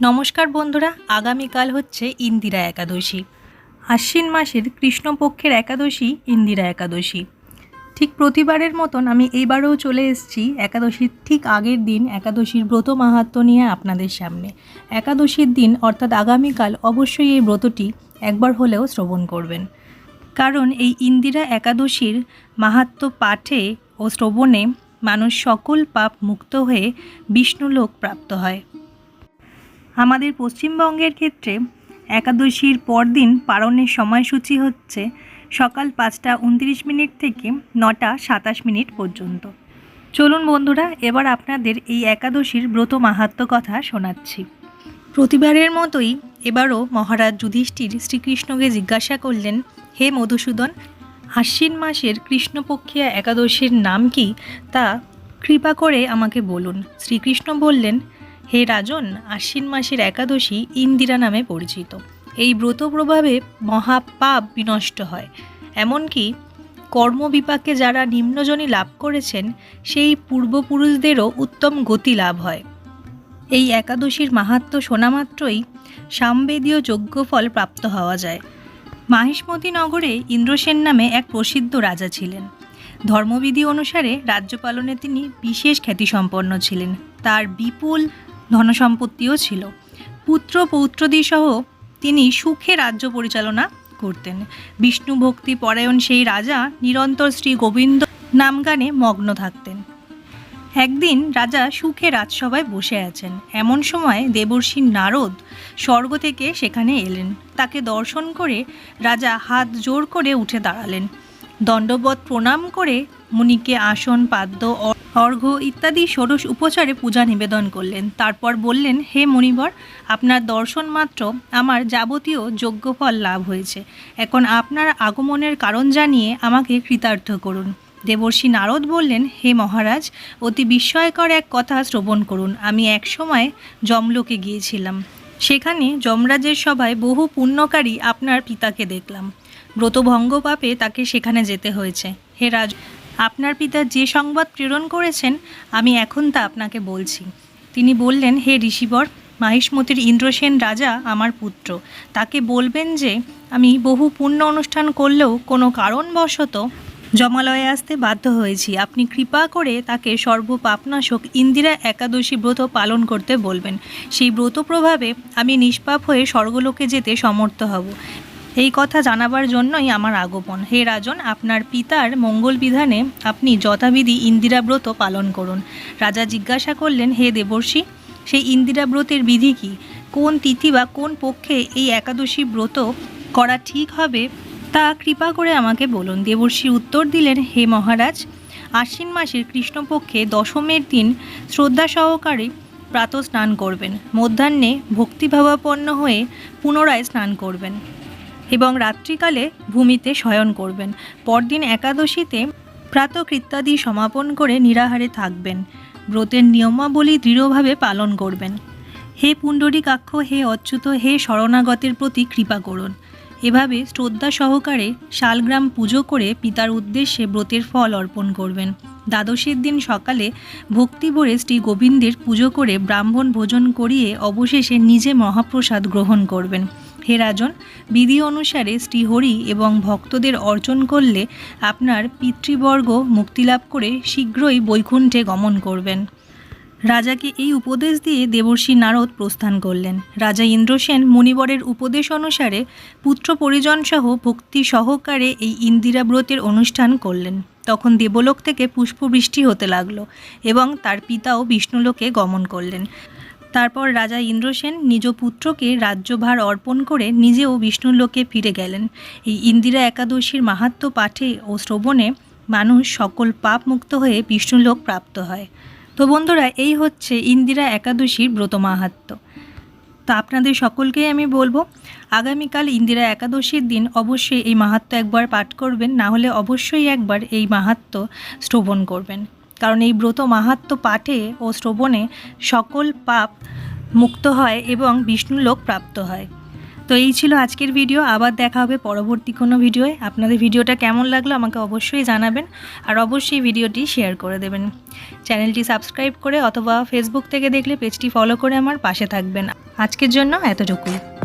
নমস্কার বন্ধুরা, আগামীকাল হচ্ছে ইন্দিরা একাদশী। আশ্বিন মাসের কৃষ্ণপক্ষের একাদশী ইন্দিরা একাদশী। ঠিক প্রতিবারের মতন আমি এইবারেও চলে এসেছি একাদশীর ঠিক আগের দিন একাদশীর ব্রত মাহাত্ম্য নিয়ে আপনাদের সামনে। একাদশীর দিন অর্থাৎ আগামীকাল অবশ্যই এই ব্রতটি একবার হলেও শ্রবণ করবেন। কারণ এই ইন্দিরা একাদশীর মাহাত্ম্য পাঠে ও শ্রবণে মানুষ সকল পাপ মুক্ত হয়ে বিষ্ণুলোক প্রাপ্ত হয়। আমাদের পশ্চিমবঙ্গের ক্ষেত্রে একাদশীর পরদিন পালনের সময়সূচি হচ্ছে সকাল পাঁচটা উনত্রিশ মিনিট থেকে নটা সাতাশ মিনিট পর্যন্ত। চলুন বন্ধুরা, এবার আপনাদের এই একাদশীর ব্রত মাহাত্ম্য কথা শোনাচ্ছি। প্রতিবারের মতোই এবারও মহারাজ যুধিষ্ঠির শ্রীকৃষ্ণকে জিজ্ঞাসা করলেন, হে মধুসূদন, আশ্বিন মাসের কৃষ্ণপক্ষিয়া একাদশীর নাম কি? তা কৃপা করে আমাকে বলুন। শ্রীকৃষ্ণ বললেন হে রাজন, আশ্বিন মাসের একাদশী ইন্দিরা নামে পরিচিত। এই ব্রত প্রভাবে মহাপাপ বিনষ্ট হয়। এমনকি কর্মবিপাকে যারা নিম্নজনী লাভ করেছেন, সেই পূর্বপুরুষদেরও উত্তম গতি লাভ হয়। এই একাদশীর মাহাত্ম্য শোনা মাত্রই সামবেদীয় যজ্ঞফল প্রাপ্ত হওয়া যায়। মাহিষ্মতি নগরে ইন্দ্রসেন নামে এক প্রসিদ্ধ রাজা ছিলেন। ধর্মবিধি অনুসারে রাজ্য পালনে তিনি বিশেষ খ্যাতিসম্পন্ন ছিলেন। তার বিপুল ধনসম্পত্তিও ছিল। পুত্র পৌত্রদি সহ তিনি সুখে রাজ্য পরিচালনা করতেন। বিষ্ণু ভক্তি পরায়ণ সেই রাজা নিরন্তর শ্রী গোবিন্দ নামগানে মগ্ন থাকতেন। একদিন রাজা সুখে রাজসভায় বসে আছেন। এমন সময় দেবর্ষী নারদ স্বর্গ থেকে সেখানে এলেন। তাকে দর্শন করে রাজা হাত জোর করে উঠে দাঁড়ালেন। দণ্ডবধ প্রণাম করে মুনিকে আসন, পাদ্য অর্ঘ্য ইত্যাদি ষোড়শ উপচারে পূজা নিবেদন করলেন। তারপর বললেন, হে মণিবর আপনার দর্শন মাত্র আমার যাবতীয় যোগ্যফল লাভ হয়েছে। এখন আপনার আগমনের কারণ জানিয়ে আমাকে কৃতার্থ করুন। দেবর্ষী নারদ বললেন, হে মহারাজ, অতি বিস্ময়কর এক কথা শ্রবণ করুন। আমি এক সময় যমলোকে গিয়েছিলাম। সেখানে যমরাজের সভায় বহু পুণ্যকারী আপনার পিতাকে দেখলাম। ব্রতভঙ্গ পাপে তাকে সেখানে যেতে হয়েছে। হে রাজ আপনার পিতা যে সংবাদ প্রেরণ করেছেন, আমি এখন তা আপনাকে বলছি। তিনি বললেন, হে ঋষিবর, মাহিষ্মতির ইন্দ্রসেন রাজা আমার পুত্র। তাকে বলবেন যে, আমি বহু পুণ্য অনুষ্ঠান করলেও কোনো কারণবশত জমালয়ে আসতে বাধ্য হয়েছি। আপনি কৃপা করে তাকে সর্বপাপনাশক ইন্দিরা একাদশী ব্রত পালন করতে বলবেন। সেই ব্রত প্রভাবে আমি নিষ্পাপ হয়ে স্বর্গলোকে যেতে সমর্থ হব। এই কথা জানাবার জন্যই আমার আগমন। হে রাজন, আপনার পিতার মঙ্গল বিধানে আপনি যথাবিধি ইন্দিরা ব্রত পালন করুন। রাজা জিজ্ঞাসা করলেন, হে দেবর্ষি, সেই ইন্দিরা ব্রতের বিধি কি? কোন তিথি বা কোন পক্ষে এই একাদশী ব্রত করা ঠিক হবে? তা কৃপা করে আমাকে বলুন। দেবর্ষি উত্তর দিলেন, হে মহারাজ, আশ্বিন মাসের কৃষ্ণপক্ষে দশমের দিন শ্রদ্ধা সহকারে প্রাত স্নান করবেন। মধ্যাহ্নে ভক্তিভাবাপন্ন হয়ে পুনরায় স্নান করবেন। এবং রাত্রিকালে ভূমিতে শয়ন করবেন। পরদিন একাদশীতে প্রাতকৃত্যাদি সমাপন করে নিরাহারে থাকবেন। ব্রতের নিয়মাবলী দৃঢ়ভাবে পালন করবেন। হে পুণ্ডরীকাক্ষ, হে অচ্যুত, হে শরণাগতের প্রতি কৃপা করুন। এভাবে শ্রদ্ধা সহকারে শালগ্রাম পুজো করে পিতার উদ্দেশ্যে ব্রতের ফল অর্পণ করবেন। দ্বাদশীর দিন সকালে ভক্তি ভরে শ্রী গোবিন্দের পুজো করে ব্রাহ্মণ ভোজন করিয়ে অবশেষে নিজে মহাপ্রসাদ গ্রহণ করবেন। হে রাজন, বিধি অনুসারে শ্রীহরি এবং ভক্তদের অর্জন করলে আপনার পিতৃবর্গ মুক্তিলাভ করে শীঘ্রই বৈকুণ্ঠে গমন করবেন। রাজাকে এই উপদেশ দিয়ে দেবর্ষী নারদ প্রস্থান করলেন। রাজা ইন্দ্রসেন মুনিবরের উপদেশ অনুসারে পুত্র পরিজনসহ ভক্তি সহকারে এই ইন্দিরা ব্রতের অনুষ্ঠান করলেন। তখন দেবলোক থেকে পুষ্পবৃষ্টি হতে লাগল এবং তার পিতাও বিষ্ণুলোকে গমন করলেন। তারপর রাজা ইন্দ্রসেন নিজ পুত্রকে রাজ্যভার অর্পণ করে নিজেও বিষ্ণুলোকে ফিরে গেলেন। এই ইন্দিরা একাদশীর মাহাত্ম্য পাঠে ও শ্রবণে মানুষ সকল পাপ মুক্ত হয়ে বিষ্ণুলোক প্রাপ্ত হয়। তো বন্ধুরা, এই হচ্ছে ইন্দিরা একাদশীর ব্রত মাহাত্ম্য তো আপনাদের সকলকেই আমি বলব, আগামীকাল ইন্দিরা একাদশীর দিন অবশ্যই এই মাহাত্ম একবার পাঠ করবেন, না হলে অবশ্যই একবার এই মাহাত্ম্য শ্রবণ করবেন। কারণ এই ব্রত মাহাত্ম্য পাঠে ও শ্রবণে সকল পাপ মুক্ত হয় এবং বিষ্ণুলোক প্রাপ্ত হয়। তো এই ছিল আজকের ভিডিও, আবার দেখা হবে পরবর্তী কোনো ভিডিওয়। আপনাদের ভিডিওটা কেমন লাগল আমাকে অবশ্যই জানাবেন আর অবশ্যই ভিডিওটি শেয়ার করে দেবেন। চ্যানেলটি সাবস্ক্রাইব করে অথবা ফেসবুক থেকে দেখলে পেজটি ফলো করে আমার পাশে থাকবেন। আজকের জন্য এতটুকুই।